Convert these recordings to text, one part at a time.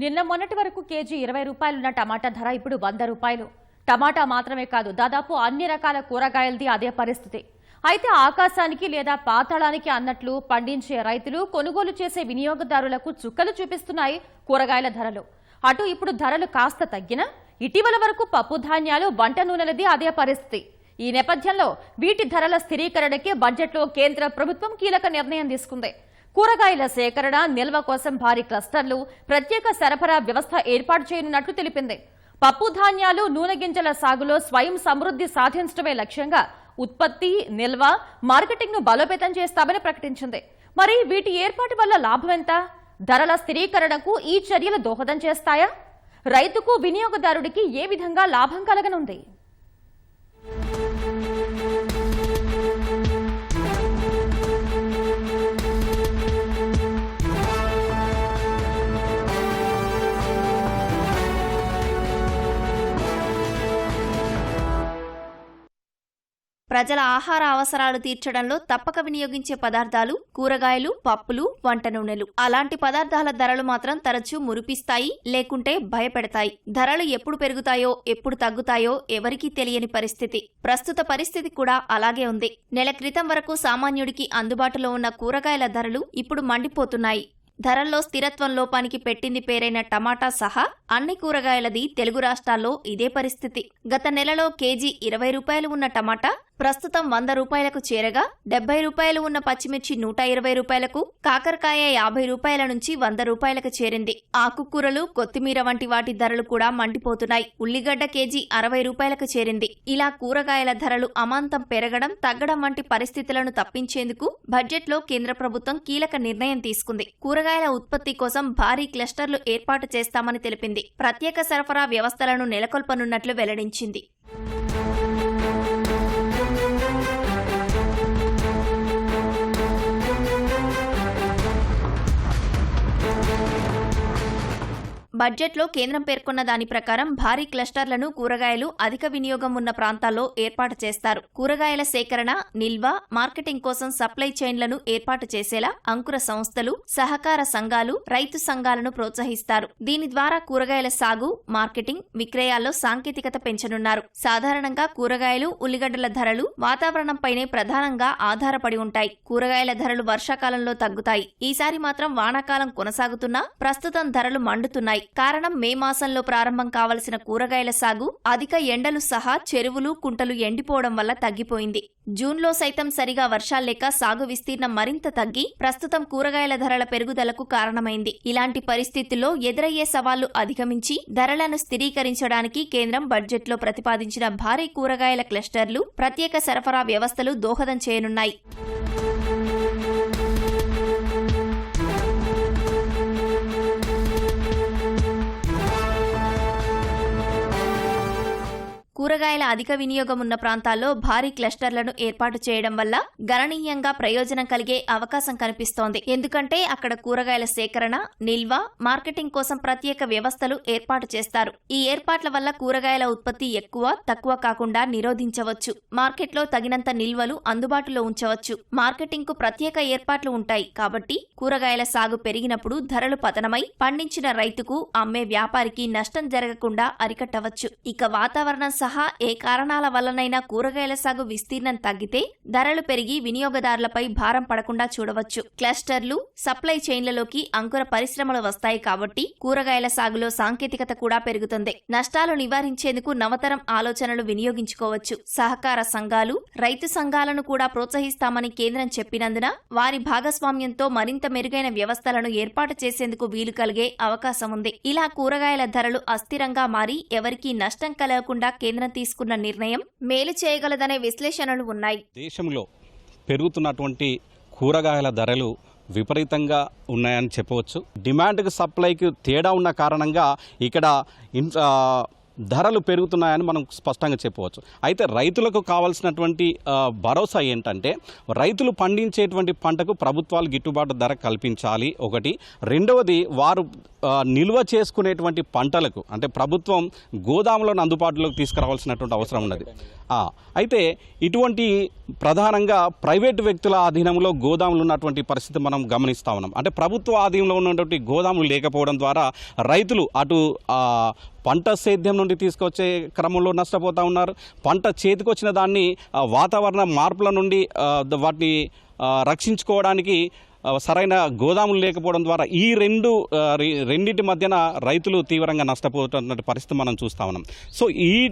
నిన్న మొన్నటి వరకు కేజీ ఇరవై రూపాయలున్న టమాటా ధర ఇప్పుడు వంద రూపాయలు. టమాటా మాత్రమే కాదు దాదాపు అన్ని రకాల కూరగాయలది అదే పరిస్థితి. అయితే ఆకాశానికి లేదా పాతాళానికి అన్నట్లు పండించే రైతులు కొనుగోలు చేసే వినియోగదారులకు చుక్కలు చూపిస్తున్నాయి కూరగాయల ధరలు. అటు ఇప్పుడు ధరలు కాస్త తగ్గినా ఇటీవల వరకు పప్పు ధాన్యాలు వంట నూనెలది అదే పరిస్థితి. ఈ నేపథ్యంలో వీటి ధరల స్థిరీకరణకి బడ్జెట్లో కేంద్ర ప్రభుత్వం కీలక నిర్ణయం తీసుకుంది. కూరగాయల సేకరణ నిల్వ కోసం భారీ క్లస్టర్లు ప్రత్యేక సరఫరా వ్యవస్థ ఏర్పాటు చేయనున్నట్లు తెలిపింది. పప్పు ధాన్యాలు నూనె గింజల సాగులో స్వయం సమృద్ధి సాధించడమే లక్ష్యంగా ఉత్పత్తి నిల్వ మార్కెటింగ్ను బలోపేతం చేస్తామని ప్రకటించింది. మరి వీటి ఏర్పాటు వల్ల లాభం ఎంత? ధరల స్థిరీకరణకు ఈ చర్యలు దోహదం చేస్తాయా? రైతుకు వినియోగదారుడికి ఏ విధంగా లాభం కలగనుంది? ప్రజల ఆహార అవసరాలు తీర్చడంలో తప్పక వినియోగించే పదార్థాలు కూరగాయలు పప్పులు వంట నూనెలు. అలాంటి పదార్థాల ధరలు మాత్రం తరచూ మురిపిస్తాయి లేకుంటే భయపెడతాయి. ధరలు ఎప్పుడు పెరుగుతాయో ఎప్పుడు తగ్గుతాయో ఎవరికీ తెలియని పరిస్థితి. ప్రస్తుత పరిస్థితి కూడా అలాగే ఉంది. నెల క్రితం వరకు సామాన్యుడికి అందుబాటులో ఉన్న కూరగాయల ధరలు ఇప్పుడు మండిపోతున్నాయి. ధరల్లో స్థిరత్వం లోపానికి పెట్టింది పేరైన టమాటా సహా అన్ని కూరగాయలది తెలుగు రాష్ట్రాల్లో ఇదే పరిస్థితి. గత నెలలో కేజీ ఇరవై రూపాయలు ఉన్న టమాటా ప్రస్తుతం వంద రూపాయలకు చేరగా డెబ్బై రూపాయలు ఉన్న పచ్చిమిర్చి నూట ఇరవై రూపాయలకు కాకరకాయ యాభై రూపాయల నుంచి వంద రూపాయలకు చేరింది. ఆకుకూరలు కొత్తిమీర వంటి వాటి ధరలు కూడా మండిపోతున్నాయి. ఉల్లిగడ్డ కేజీ అరవై రూపాయలకు చేరింది. ఇలా కూరగాయల ధరలు అమాంతం పెరగడం తగ్గడం వంటి పరిస్థితులను తప్పించేందుకు బడ్జెట్లో కేంద్ర ప్రభుత్వం కీలక నిర్ణయం తీసుకుంది. కూరగాయల ఉత్పత్తి కోసం భారీ క్లస్టర్లు ఏర్పాటు చేస్తామని తెలిపింది. ప్రత్యేక సరఫరా వ్యవస్థలను నెలకొల్పనున్నట్లు వెల్లడించింది. బడ్జెట్లో కేంద్రం పేర్కొన్న దాని ప్రకారం భారీ క్లస్టర్లను కూరగాయలు అధిక వినియోగం ఉన్న ప్రాంతాల్లో ఏర్పాటు చేస్తారు. కూరగాయల సేకరణ నిల్వ మార్కెటింగ్ కోసం సప్లై చైన్లను ఏర్పాటు చేసేలా అంకుర సంస్థలు సహకార సంఘాలు రైతు సంఘాలను ప్రోత్సహిస్తారు. దీని ద్వారా కూరగాయల సాగు మార్కెటింగ్ విక్రయాల్లో సాంకేతికత పెంచనున్నారు. సాధారణంగా కూరగాయలు ఉల్లిగడ్డల ధరలు వాతావరణంపైనే ప్రధానంగా ఆధారపడి ఉంటాయి. కూరగాయల ధరలు వర్షాకాలంలో తగ్గుతాయి. ఈసారి మాత్రం వానాకాలం కొనసాగుతున్నా ప్రస్తుతం ధరలు మండుతున్నాయి. కారణం మే మాసంలో ప్రారంభం కావలసిన కూరగాయల సాగు అధిక ఎండలు సహా చెరువులు కుంటలు ఎండిపోవడం వల్ల తగ్గిపోయింది. జూన్లో సైతం సరిగా వర్షాల్లేక సాగు విస్తీర్ణం మరింత తగ్గి ప్రస్తుతం కూరగాయల ధరల పెరుగుదలకు కారణమైంది. ఇలాంటి పరిస్థితుల్లో ఎదురయ్యే సవాళ్ళు అధిగమించి ధరలను స్థిరీకరించడానికి కేంద్రం బడ్జెట్లో ప్రతిపాదించిన భారీ కూరగాయల క్లస్టర్లు ప్రత్యేక సరఫరా వ్యవస్థలు దోహదం చేయనున్నాయి. కూరగాయల అధిక వినియోగం ఉన్న ప్రాంతాల్లో భారీ క్లస్టర్లను ఏర్పాటు చేయడం వల్ల గణనీయంగా ప్రయోజనం కలిగే అవకాశం కనిపిస్తోంది. ఎందుకంటే అక్కడ కూరగాయల సేకరణ నిల్వ మార్కెటింగ్ కోసం ప్రత్యేక వ్యవస్థలు ఏర్పాటు చేస్తారు. ఈ ఏర్పాట్ల వల్ల కూరగాయల ఉత్పత్తి ఎక్కువ తక్కువ కాకుండా నిరోధించవచ్చు. మార్కెట్లో తగినంత నిల్వలు అందుబాటులో ఉంచవచ్చు. మార్కెటింగ్కు ప్రత్యేక ఏర్పాట్లు ఉంటాయి. కాబట్టి కూరగాయల సాగు పెరిగినప్పుడు ధరలు పతనమై పండించిన రైతుకు అమ్మే వ్యాపారికి నష్టం జరగకుండా అరికట్టవచ్చు. ఇక వాతావరణం సహా ఏ కారణాల వల్లనైనా కూరగాయల సాగు విస్తీర్ణం తగ్గితే ధరలు పెరిగి వినియోగదారులపై భారం పడకుండా చూడవచ్చు. క్లస్టర్లు సప్లై చైన్లలోకి అంకుర పరిశ్రమలు వస్తాయి కాబట్టి కూరగాయల సాగులో సాంకేతికత కూడా పెరుగుతుంది. నష్టాలు నివారించేందుకు నవతరం ఆలోచనలు వినియోగించుకోవచ్చు. సహకార సంఘాలు రైతు సంఘాలను కూడా ప్రోత్సహిస్తామని కేంద్రం చెప్పినందున వారి భాగస్వామ్యంతో మరింత మెరుగైన వ్యవస్థలను ఏర్పాటు చేసేందుకు వీలు కలిగే అవకాశం ఉంది. ఇలా కూరగాయల ధరలు అస్థిరంగా మారి ఎవరికీ నష్టం కలగకుండా కేంద్రం తీసుకున్న నిర్ణయం మేలు చేయగలదనే విశ్లేషణలు ఉన్నాయి. దేశంలో పెరుగుతున్నటువంటి కూరగాయల ధరలు విపరీతంగా ఉన్నాయని చెప్పవచ్చు. డిమాండ్కి సప్లైకి తేడా ఉన్న కారణంగా ఇక్కడ ధరలు పెరుగుతున్నాయని మనం స్పష్టంగా చెప్పవచ్చు. అయితే రైతులకు కావాల్సినటువంటి భరోసా ఏంటంటే రైతులు పండించేటువంటి పంటకు ప్రభుత్వాలు గిట్టుబాటు ధర కల్పించాలి ఒకటి. రెండవది వారు నిల్వ చేసుకునేటువంటి పంటలకు అంటే ప్రభుత్వం గోదాములను అందుబాటులోకి తీసుకురావాల్సినటువంటి అవసరం ఉన్నది. అయితే ఇటువంటి ప్రధానంగా ప్రైవేటు వ్యక్తుల ఆధీనంలో గోదాములు ఉన్నటువంటి పరిస్థితి మనం గమనిస్తా ఉన్నాం. అంటే ప్రభుత్వ ఆధీనంలో ఉన్నటువంటి గోదాములు లేకపోవడం ద్వారా రైతులు అటు పంట సేద్యం నుండి తీసుకొచ్చే క్రమంలో నష్టపోతూ ఉన్నారు. పంట చేతికొచ్చిన దాన్ని వాతావరణ మార్పుల నుండి వాటిని రక్షించుకోవడానికి సరైన గోదాములు లేకపోవడం ద్వారా ఈ రెండు రెండింటి మధ్యన రైతులు తీవ్రంగా నష్టపోతున్న పరిస్థితి మనం చూస్తా ఉన్నాం. సో ఈ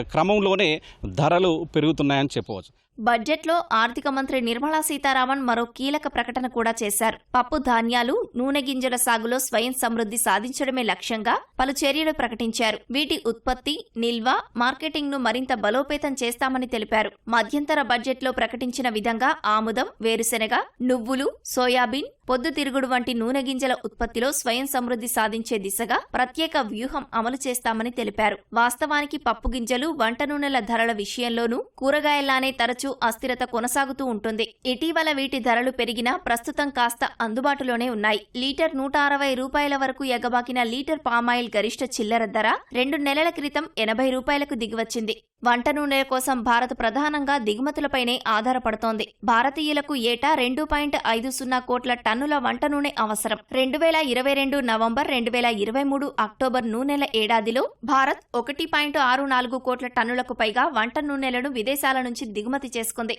క్రమంలోనే ధరలు పెరుగుతున్నాయని చెప్పవచ్చు. బడ్జెట్లో ఆర్థిక మంత్రి నిర్మలా సీతారామన్ మరో కీలక ప్రకటన కూడా చేశారు. పప్పు ధాన్యాలు నూనె గింజల సాగులో స్వయం సమృద్ధి సాధించడమే లక్ష్యంగా పలు చర్యలు ప్రకటించారు. వీటి ఉత్పత్తి నిల్వ మార్కెటింగ్ను మరింత బలోపేతం చేస్తామని తెలిపారు. మధ్యంతర బడ్జెట్లో ప్రకటించిన విధంగా ఆముదం వేరుశెనగ నువ్వులు సోయాబీన్ పొద్దుతిరుగుడు వంటి నూనె గింజల ఉత్పత్తిలో స్వయం సమృద్ధి సాధించే దిశగా ప్రత్యేక వ్యూహం అమలు చేస్తామని తెలిపారు. వాస్తవానికి పప్పు గింజలు వంట నూనెల ధరల విషయంలోనూ కూరగాయల్లానే తరచూ అస్థిరత కొనసాగుతూ ఉంటుంది. ఇటీవల వీటి ధరలు పెరిగినా ప్రస్తుతం కాస్త అందుబాటులోనే ఉన్నాయి. లీటర్ నూట అరవై రూపాయల వరకు ఎగబాకిన లీటర్ పామాయిల్ గరిష్ట చిల్లర ధర రెండు నెలల క్రితం ఎనభై రూపాయలకు దిగివచ్చింది. వంట నూనెల కోసం భారత్ ప్రధానంగా దిగుమతులపైనే ఆధారపడుతోంది. భారతీయులకు ఏటా రెండు పాయింట్ ఐదు సున్నా కోట్ల టన్నుల వంట నూనె అవసరం. రెండు వేల ఇరవై రెండు నవంబర్ రెండు వేల ఇరవై మూడు అక్టోబర్ నూనెల ఏడాదిలో భారత్ ఒకటి పాయింట్ ఆరు నాలుగు కోట్ల టన్నులకు పైగా వంట నూనెలను విదేశాల నుంచి దిగుమతి చేసుకుంది.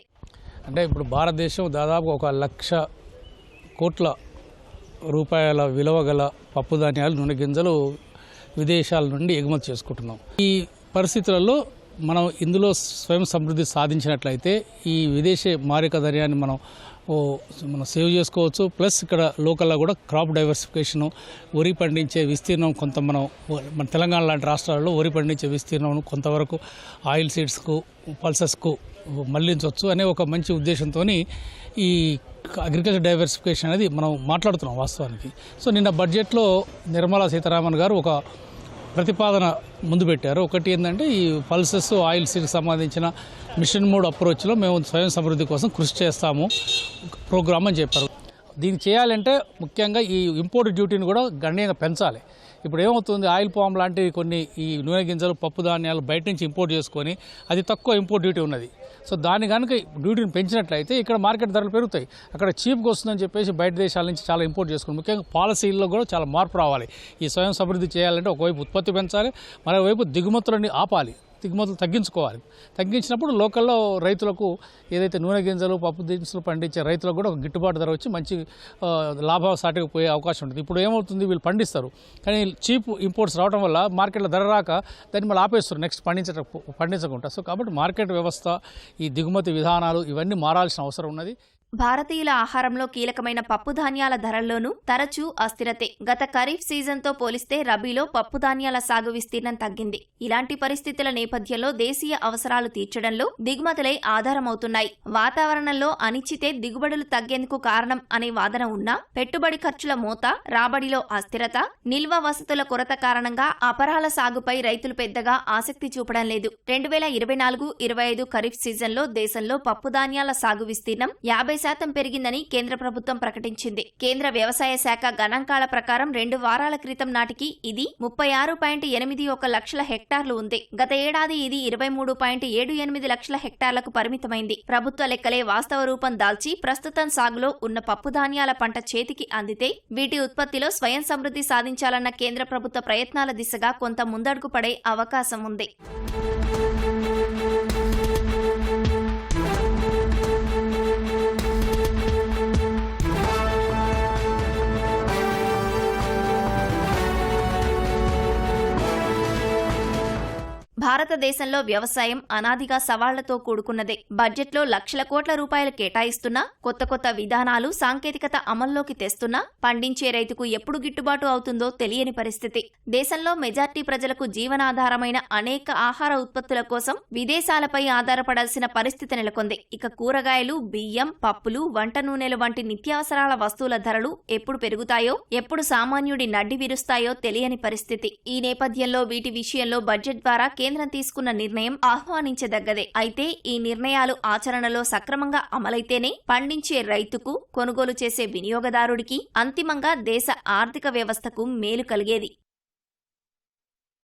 అంటే ఇప్పుడు భారతదేశం దాదాపు ఒక లక్ష కోట్ల రూపాయల విలువ గల పప్పుధాన్యాలు నూనె గింజలు విదేశాల నుండి ఎగుమతి చేసుకుంటున్నాం. ఈ పరిస్థితులలో మనం ఇందులో స్వయం సమృద్ధి సాధించినట్లయితే ఈ విదేశీ మారిక ధర్యాన్ని మనం మనం సేవ్ చేసుకోవచ్చు. ప్లస్ ఇక్కడ లోకల్లో కూడా క్రాప్ డైవర్సిఫికేషన్ వరి పండించే విస్తీర్ణం కొంత మనం మన తెలంగాణ లాంటి రాష్ట్రాల్లో వరి పండించే విస్తీర్ణం కొంతవరకు ఆయిల్ సీడ్స్కు పల్సెస్కు మళ్ళించవచ్చు అనే ఒక మంచి ఉద్దేశంతో ఈ అగ్రికల్చర్ డైవర్సిఫికేషన్ అనేది మనం మాట్లాడుతున్నాం వాస్తవానికి. సో నిన్న బడ్జెట్లో నిర్మలా సీతారామన్ గారు ఒక ప్రతిపాదన ముందు పెట్టారు. ఒకటి ఏంటంటే ఈ పల్సెస్ ఆయిల్ సీడ్కి సంబంధించిన మిషన్ మూడ్ అప్రోచ్లో మేము స్వయం సమృద్ధి కోసం కృషి చేస్తాము. ప్రోగ్రామ్ అని చెప్పారు. దీన్ని చేయాలంటే ముఖ్యంగా ఈ ఇంపోర్ట్ డ్యూటీని కూడా గణనీయంగా పెంచాలి. ఇప్పుడు ఏమవుతుంది ఆయిల్ పామ్ లాంటివి కొన్ని ఈ నూనె గింజలు పప్పు ధాన్యాలు బయట నుంచి ఇంపోర్ట్ చేసుకొని అది తక్కువ ఇంపోర్ట్ డ్యూటీ ఉన్నది. సో దాన్ని కనుక డ్యూటీని పెంచినట్లయితే ఇక్కడ మార్కెట్ ధరలు పెరుగుతాయి. అక్కడ చీప్గా వస్తుందని చెప్పేసి బయట దేశాల నుంచి చాలా ఇంపోర్ట్ చేసుకుని ముఖ్యంగా పాలసీల్లో కూడా చాలా మార్పు రావాలి. ఈ స్వయం సమృద్ధి చేయాలంటే ఒకవైపు ఉత్పత్తి పెంచాలి మరోవైపు దిగుమతులని ఆపాలి. దిగుమతులు తగ్గించుకోవాలి. తగ్గించినప్పుడు లోకల్లో రైతులకు ఏదైతే నూనె గింజలు పప్పు దినుసులు పండించే రైతులకు కూడా ఒక గిట్టుబాటు ధర వచ్చి మంచి లాభం లాభసాటికి పోయే అవకాశం ఉంటుంది. ఇప్పుడు ఏమవుతుంది? వీళ్ళు పండిస్తారు. కానీ చీప్ ఇంపోర్ట్స్ రావడం వల్ల మార్కెట్లో ధర రాక దాన్ని మళ్ళీ ఆపేస్తారు నెక్స్ట్ పండించట పండించకుండా. సో కాబట్టి మార్కెట్ వ్యవస్థ ఈ దిగుమతి విధానాలు ఇవన్నీ మారాల్సిన అవసరం ఉన్నది. భారతీయుల ఆహారంలో కీలకమైన పప్పు ధాన్యాల ధరల్లోనూ తరచూ అస్థిరతే. గత ఖరీఫ్ సీజన్తో పోలిస్తే రబీలో పప్పు ధాన్యాల సాగు విస్తీర్ణం తగ్గింది. ఇలాంటి పరిస్థితుల నేపథ్యంలో దేశీయ అవసరాలు తీర్చడంలో దిగుమతులై ఆధారమవుతున్నాయి. వాతావరణంలో అనిశ్చితే దిగుబడులు తగ్గేందుకు కారణం అనే వాదన ఉన్నా పెట్టుబడి ఖర్చుల మోత రాబడిలో అస్థిరత నిల్వ వసతుల కొరత కారణంగా అపరాల సాగుపై రైతులు పెద్దగా ఆసక్తి చూపడం లేదు. రెండు వేల ఇరవై నాలుగు ఇరవై ఐదు ఖరీఫ్ సీజన్లో దేశంలో పప్పు ధాన్యాల సాగు విస్తీర్ణం యాభై శాతం పెరిగిందని కేంద్ర ప్రభుత్వం ప్రకటించింది. కేంద్ర వ్యవసాయ శాఖ గణాంకాల ప్రకారం రెండు వారాల క్రితం నాటికి ఇది ముప్పై ఆరు పాయింట్ ఎనిమిది ఒక లక్షల హెక్టార్లు ఉంది. గత ఏడాది ఇది ఇరవై మూడు పాయింట్ ఏడు ఎనిమిది లక్షల హెక్టార్లకు పరిమితమైంది. ప్రభుత్వ లెక్కలే వాస్తవ రూపం దాల్చి ప్రస్తుతం సాగులో ఉన్న పప్పు ధాన్యాల పంట చేతికి అందితే వీటి ఉత్పత్తిలో స్వయం సమృద్ధి సాధించాలన్న కేంద్ర ప్రభుత్వ ప్రయత్నాల దిశగా కొంత ముందడుగు పడే అవకాశం ఉంది. భారతదేశంలో వ్యవసాయం అనాదిగా సవాళ్ళతో కూడుకున్నదే. బడ్జెట్లో లక్షల కోట్ల రూపాయలు కేటాయిస్తున్నా కొత్త కొత్త విధానాలు సాంకేతికత అమల్లోకి తెస్తున్నా పండించే రైతుకు ఎప్పుడు గిట్టుబాటు అవుతుందో తెలియని పరిస్థితి. దేశంలో మెజార్టీ ప్రజలకు జీవనాధారమైన అనేక ఆహార ఉత్పత్తుల కోసం విదేశాలపై ఆధారపడాల్సిన పరిస్థితి నెలకొంది. ఇక కూరగాయలు బియ్యం పప్పులు వంట నూనెలు వంటి నిత్యావసరాల వస్తువుల ధరలు ఎప్పుడు పెరుగుతాయో ఎప్పుడు సామాన్యుడి నడ్డి విరుస్తాయో తెలియని పరిస్థితి. ఈ నేపథ్యంలో వీటి విషయంలో బడ్జెట్ ద్వారా కేంద్రం తీసుకు తీసుకున్న నిర్ణయం ఆహ్వానించదగ్గదే. అయితే ఈ నిర్ణయాలు ఆచరణలో సక్రమంగా అమలైతేనే పండించే రైతుకు కొనుగోలు చేసే వినియోగదారుడికి అంతిమంగా దేశ ఆర్థిక వ్యవస్థకు మేలు కలిగేది.